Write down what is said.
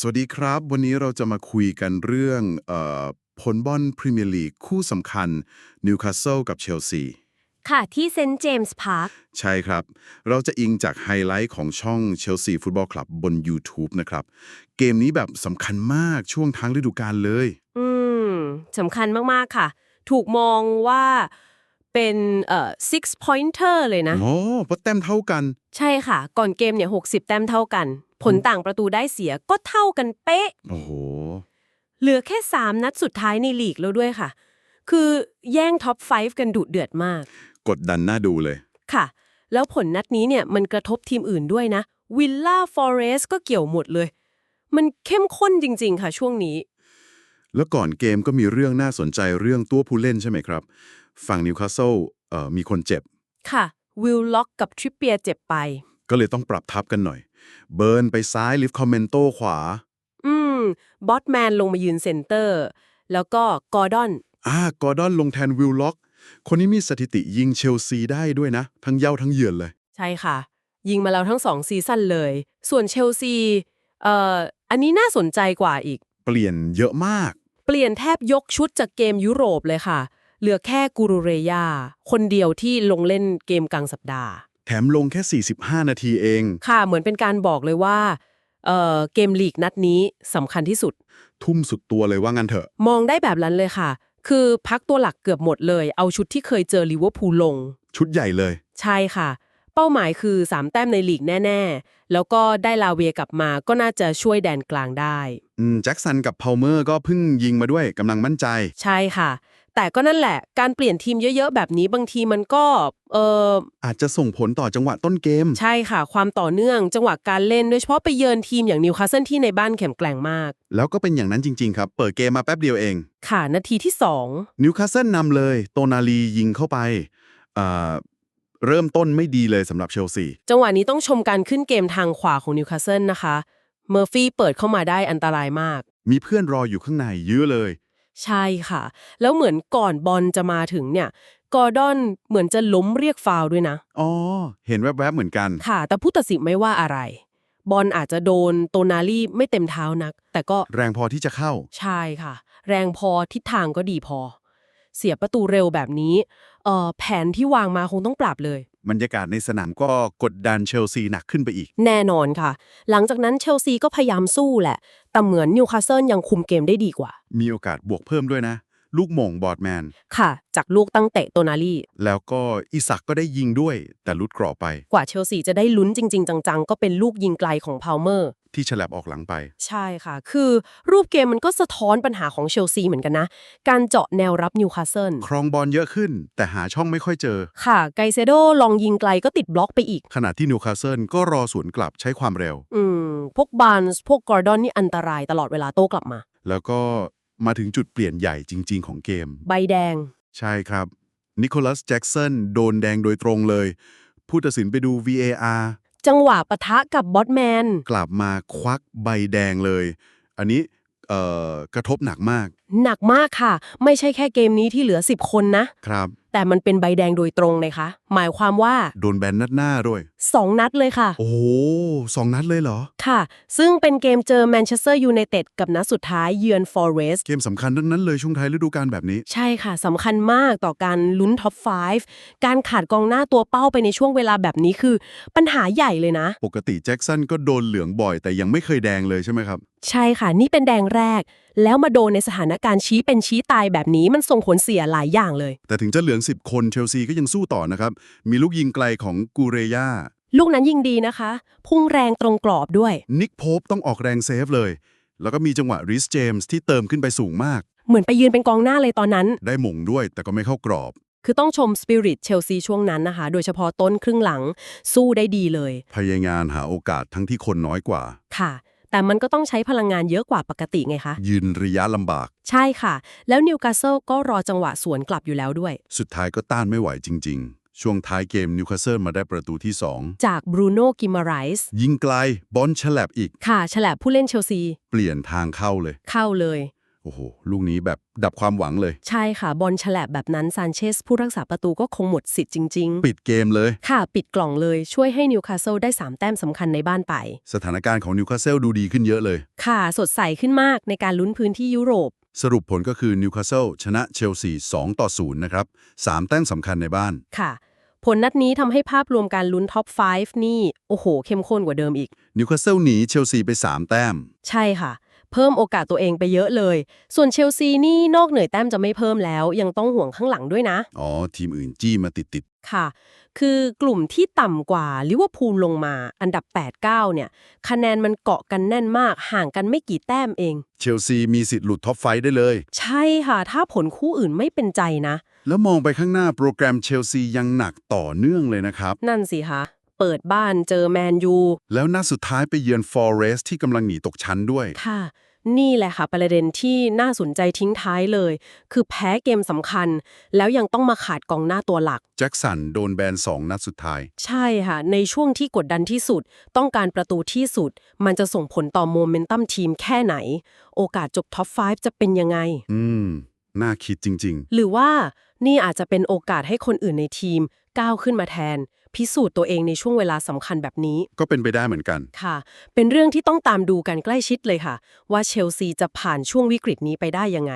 สวัสดีครับ วันนี้เราจะมาคุยกันเรื่องเออผลบอลพรีเมียร์ลีกคู่สำคัญนิวคาสเซิลกับเชลซีค่ะ ที่เซนต์เจมส์พาร์คใช่ครับ เราจะอิงจากไฮไลท์ของช่องเชลซีฟุตบอลคลับบน YouTube นะครับ เกมนี้แบบสำคัญมากช่วงทั้งฤดูกาลเลย อืมสำคัญมากๆค่ะ ถูกมองว่าเป็นเอ่อ six pointer เลยนะ โอ้เพราะแต้มเท่ากัน ใช่ค่ะ ก่อนเกมเนี่ย 60 แต้มเท่ากัน ผลต่างประตูได้เสียก็เท่ากันเป๊ะ โอ้โห เหลือแค่ 3 นัดสุดท้ายในลีกแล้วด้วยค่ะ คือแย่งท็อป 5 กันดุเดือดมาก กดดันน่าดูเลย ค่ะ แล้วผลนัดนี้เนี่ยมันกระทบทีมอื่นด้วยนะ วิลล่าฟอเรสก็เกี่ยวหมดเลย มันเข้มข้นจริง ๆ ค่ะช่วงนี้ แล้วก่อนเกมก็มีเรื่องน่าสนใจเรื่องตัวผู้เล่นใช่ไหมครับ ฝั่งนิวคาสเซิลเอ่อมีคนเจ็บ ค่ะ วิลล็อกกับทริปเปียร์เจ็บไป ก็เลยต้องปรับทับกันหน่อย เบิร์นไปซ้ายลิฟคอมเมนโตขวา อืม บอสแมนลงมายืนเซนเตอร์ แล้วก็กอร์ดอน อ่ากอร์ดอนลงแทนวิลล็อก คนนี้มีสถิติยิงเชลซีได้ด้วยนะ ทั้งเย้าทั้งเยือนเลย ใช่ค่ะ ยิงมาแล้วทั้งสองซีซั่นเลย ส่วนเชลซีเอ่ออันนี้น่าสนใจกว่าอีก เปลี่ยนเยอะมาก เปลี่ยนแทบยกชุดจากเกมยุโรปเลยค่ะ เหลือแค่กูรูเรยาคนเดียวที่ลงเล่นเกมกลางสัปดาห์ แถมลงแค่ 45 นาทีเอง ค่ะ เหมือนเป็นการบอกเลยว่าเอ่อเกมลีกนัดนี้สำคัญที่สุด ทุ่มสุดตัวเลยว่างั้นเถอะ มองได้แบบนั้นเลยค่ะ คือพักตัวหลักเกือบหมดเลย เอาชุดที่เคยเจอลิเวอร์พูลลง ชุดใหญ่เลย ใช่ค่ะ เป้าหมายคือ 3 แต้มในลีกแน่ ๆ แล้วก็ได้ลาเวียกลับมาก็น่าจะช่วยแดนกลางได้ อืมแจ็คสันกับเพาเมอร์ก็เพิ่งยิงมาด้วยกำลังมั่นใจ ใช่ค่ะ แต่ก็นั่นแหละ การเปลี่ยนทีมเยอะๆ แบบนี้บางทีมันก็เอออาจจะส่งผลต่อจังหวะต้นเกม ใช่ค่ะ ความต่อเนื่องจังหวะการเล่น โดยเฉพาะไปเยือนทีมอย่างนิวคาสเซิลที่ในบ้านแข็งแกร่งมาก แล้วก็เป็นอย่างนั้นจริงๆ ครับ เปิดเกมมาแป๊บเดียวเอง ค่ะ นาทีที่นิวคาสเซิลนำเลย โตนาลียิงเข้าไปอ่าเริ่มต้นไม่ดีเลยสำหรับเชลซี2จังหวะนี้ต้องชมการขึ้นเกมทางขวาของนิวคาสเซิลนะคะเมอร์ฟี่เปิดเข้ามาได้อันตรายมาก มีเพื่อนรออยู่ข้างในเยอะเลย ใช่ค่ะ แล้วเหมือนก่อนบอลจะมาถึงเนี่ย กอร์ดอนเหมือนจะล้มเรียกฟาวล์ด้วยนะ อ๋อ เห็นแวบๆเหมือนกัน ค่ะ แต่ผู้ตัดสินไม่ว่าอะไร บอลอาจจะโดนโตนาลี่ไม่เต็มเท้านัก แต่ก็แรงพอที่จะเข้า ใช่ค่ะ แรงพอทิศทางก็ดีพอ เสียประตูเร็วแบบนี้เอ่อแผนที่วางมาคงต้องปรับเลย บรรยากาศในสนามก็กดดันเชลซีหนักขึ้นไปอีก แน่นอนค่ะ หลังจากนั้นเชลซีก็พยายามสู้แหละ แต่เหมือนนิวคาสเซิลยังคุมเกมได้ดีกว่า มีโอกาสบวกเพิ่มด้วยนะ ลูกหม่งบอร์ดแมน ค่ะ จากลูกตั้งเตะโตนาลี่แล้วก็อิสักก็ได้ยิงด้วย แต่ลุดกรอบไป กว่าเชลซีจะได้ลุ้นจริง ๆ จังๆ ก็เป็นลูกยิงไกลของพาวเมอร์ ที่ฉลับออกหลังไป ใช่ค่ะ คือรูปเกมมันก็สะท้อนปัญหาของเชลซีเหมือนกันนะ การเจาะแนวรับนิวคาสเซิลครองบอลเยอะขึ้น แต่หาช่องไม่ค่อยเจอ ค่ะ ไกเซโดลองยิงไกลก็ติดบล็อกไปอีก ขณะที่นิวคาสเซิลก็รอสวนกลับใช้ความเร็ว อืม พวกบาร์นส์พวกกอร์ดอนนี่อันตรายตลอดเวลาโต้กลับมา แล้วก็มาถึงจุดเปลี่ยนใหญ่จริง ๆ ของเกม ใบแดง ใช่ครับนิโคลัสแจ็กสันโดนแดงโดยตรงเลยผู้ตัดสินไปดู VAR จังหวะปะทะกับบอสแมน กลับมาควักใบแดงเลย อันนี้เอ่อกระทบหนักมาก หนักมากค่ะ ไม่ใช่แค่เกมนี้ที่เหลือ 10 คนนะ ครับ แต่มันเป็นใบแดงโดยตรงเลยค่ะหมายความว่าโดนแบนนัดหน้าด้วย 2 นัดเลยค่ะ โอ้โหสองนัดเลยเหรอ ค่ะ ซึ่งเป็นเกมเจอแมนเชสเตอร์ยูไนเต็ดกับนัดสุดท้ายเยือนฟอร์เรสเกมสำคัญทั้งนั้นเลยช่วงท้ายฤดูกาลแบบนี้ ใช่ค่ะสำคัญมากต่อการลุ้นท็อป 5 การขาดกองหน้าตัวเป้าไปในช่วงเวลาแบบนี้คือ ปัญหาใหญ่เลยนะ ปกติแจ็คสันก็โดนเหลืองบ่อยแต่ยังไม่เคยแดงเลยใช่ไหมครับ ใช่ค่ะ นี่เป็นแดงแรก แล้วมาโดนในสถานการณ์ชี้เป็นชี้ตายแบบนี้มันส่งผลเสียหลายอย่างเลย แต่ถึงจะเหลือง 10 คนเชลซีก็ยังสู้ต่อนะครับ มีลูกยิงไกลของกูเรยาลูกนั้นยิงดีนะคะ พุ่งแรงตรงกรอบด้วย นิกโพปต้องออกแรงเซฟเลย แล้วก็มีจังหวะริสเจมส์ที่เติมขึ้นไปสูงมาก เหมือนไปยืนเป็นกองหน้าเลยตอนนั้น ได้หม่งด้วยแต่ก็ไม่เข้ากรอบ คือต้องชมสปิริตเชลซีช่วงนั้นนะคะ โดยเฉพาะต้นครึ่งหลังสู้ได้ดีเลย พยายามหาโอกาสทั้งที่คนน้อยกว่า ค่ะ แต่มันก็ต้องใช้พลังงานเยอะกว่าปกติไงคะ ยืนระยะลำบาก ใช่ค่ะ แล้วนิวคาสเซิลก็รอจังหวะสวนกลับอยู่แล้วด้วย สุดท้ายก็ต้านไม่ไหวจริง ๆ ช่วงท้ายเกมนิวคาสเซิลมาได้ประตูที่ จากบรูโน่กิมาไรส์2 ยิงไกลบอลฉลับอีก ค่ะฉลบผู้เล่นเชลซี เปลี่ยนทางเข้าเลย เข้าเลย โอ้โห ลูกนี้แบบดับความหวังเลย ใช่ค่ะ บอลฉลบแบบนั้นซานเชสผู้รักษาประตูก็คงหมดสิทธิ์จริงปิดเกมเลยๆค่ะ ปิดกล่องเลยช่วยให้นิวคาสเซิลได้ 3 แต้มสำคัญในบ้านไป สถานการณ์ของนิวคาสเซิลดูดีขึ้นเยอะเลย ค่ะ สดใสขึ้นมากในการลุ้นพื้นที่ยุโรป สรุปผลก็คือนิวคาสเซิลชนะเชลซี2ต่อ0นะครับ3แต้มสำคัญในบ้าน ค่ะ ผลนัดนี้ทำให้ภาพรวมการลุ้นท็อป 5 นี่ โอ้โห เข้มข้นกว่าเดิมอีก นิวคาสเซิลหนีเชลซีไป 3 แต้ม ใช่ค่ะ เพิ่มโอกาสตัวเองไปเยอะเลย ส่วนเชลซีนี่นอกเหนือแต้มจะไม่เพิ่มแล้ว ยังต้องห่วงข้างหลังด้วยนะ อ๋อ ทีมอื่นจี้มาติดติด ค่ะ คือกลุ่มที่ต่ำกว่าลิเวอร์พูลลงมาอันดับ 8-9 เนี่ย คะแนนมันเกาะกันแน่นมาก ห่างกันไม่กี่แต้มเอง ๆ เชลซีมีสิทธิ์หลุดท็อปไฟว์ได้เลย ใช่ค่ะ ถ้าผลคู่อื่นไม่เป็นใจนะ แล้วมองไปข้างหน้าโปรแกรมเชลซียังหนักต่อเนื่องเลยนะครับ นั่นสิคะ เปิดบ้านเจอแมนยู แล้วนัดสุดท้ายไปเยือนฟอเรสที่กำลังหนีตกชั้นด้วย ค่ะ นี่แหละค่ะประเด็นที่น่าสนใจทิ้งท้ายเลย คือแพ้เกมสำคัญ แล้วยังต้องมาขาดกองหน้าตัวหลัก แจ็คสันโดนแบน2นัดสุดท้าย ใช่ค่ะ ในช่วงที่กดดันที่สุด ต้องการประตูที่สุด มันจะส่งผลต่อโมเมนตัมทีมแค่ไหน โอกาสจบท็อป 5 จะเป็นยังไง อืม น่าคิดจริงหรือว่านี่อาจจะเป็นโอกาสให้คนอื่นในทีมก้าวขึ้นมาแทน พิสูจน์ตัวเองในช่วงเวลาสำคัญแบบนี้ๆก็เป็นไปได้เหมือนกัน ค่ะ เป็นเรื่องที่ต้องตามดูกันใกล้ชิดเลยค่ะ ว่าเชลซีจะผ่านช่วงวิกฤตนี้ไปได้ยังไง